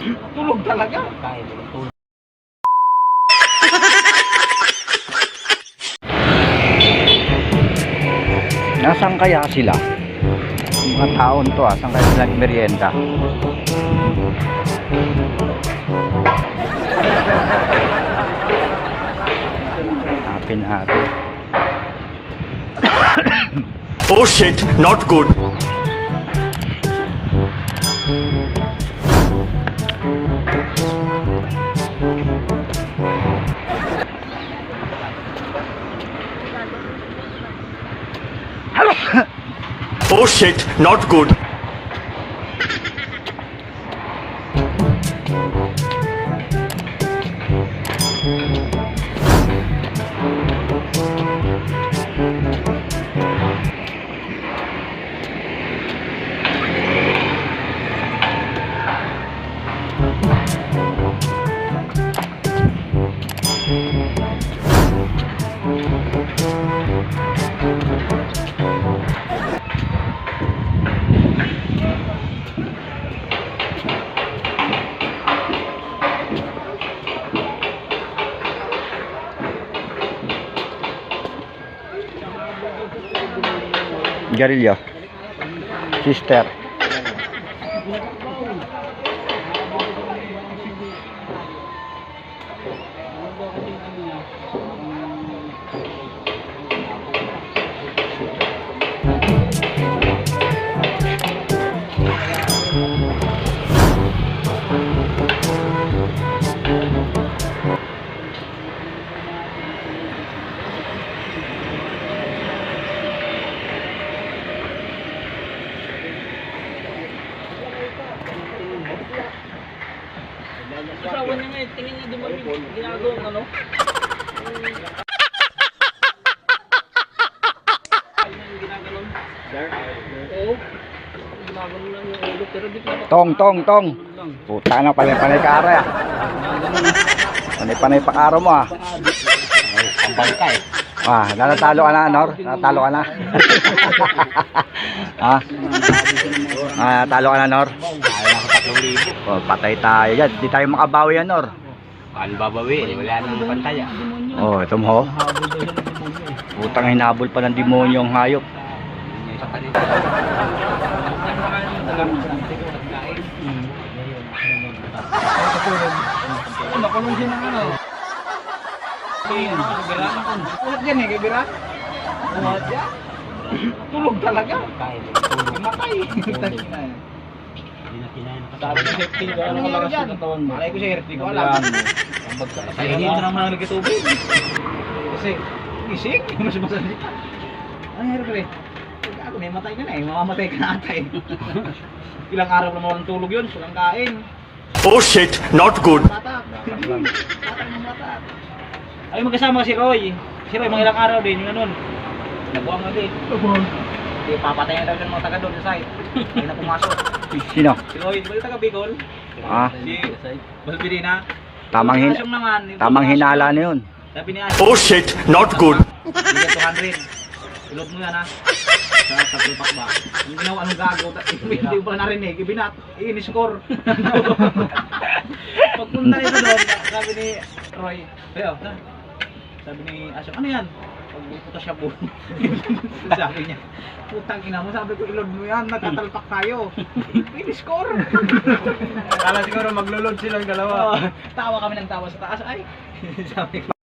Tulog talaga. Kahit tulog. Nasaan kaya sila? Mga taon to ah, saan kaya sila nagmerienda? Hanapin natin. Oh shit, not good. Oh shit, not good. guerrilha. Cisterna. Tingin niya di mo ginagawang ano. Ano yung? Oo. Ginaganon lang yung ulo, pero di pa Tong, tong, tong. Puta na panay panay kara ah. Panay panay pakaro mo ah. Ang bangka. Ah, nanatalo ka na, Nor? Nanatalo ka na. ha? Ah, natalo ka na, Nor? Oh, patay tayo dyan. Di tayo makabawi yan, Nor. Paano babawi? Wala nang pantaya. Oh, ito mo. ho. Habol daw siya ng demonyo. Putang hinabol pa ng demonyo ang hayop. Nakulong siya ano. Ano, na kun. Ulat yan eh, yan. Tulog talaga. Tulog. Matay. Sabi ko safety ko, ano kalakas yung katawan mo? Alay ko safety ko, alam. Kainin mo naman ang nagkatubig. Kasi, isik, mas masalita. Ano hirap rin? Ako, may matay ka na eh, mamamatay ka na ata eh. Ilang araw na mawalang tulog yun, walang kain. Oh shit, not good. Matak. Ay, magkasama si Roy. Si Roy, mga ilang araw din, yung ganun. Nabuang na din. Hindi, papatayan daw ng mga taga doon sa site. Hindi na pumasok. Sino? Si ba yung taga Bicol? Ah, Si Balbirina. tamang, hin naman, yung tamang hinala na yun. Sabi ni Asyong, Oh shit, not good. bigyan 200. Ilot mo yan ha. Sa tatlong ba? Yung ginawa, anong gago? Hindi ko pala narinig. Ibinat. I-score. Pagpunta nito doon, sabi ni Roy, Ayo, sabi ni Asyong, ano yan? Pagpupunta siya po. sabi niya, putang ina mo, sabi ko, ilod mo yan, nagtatalpak tayo. I-score. Kala siguro maglulod silang Oo, tawa kami ng tawa sa taas. Ay, sabi ko.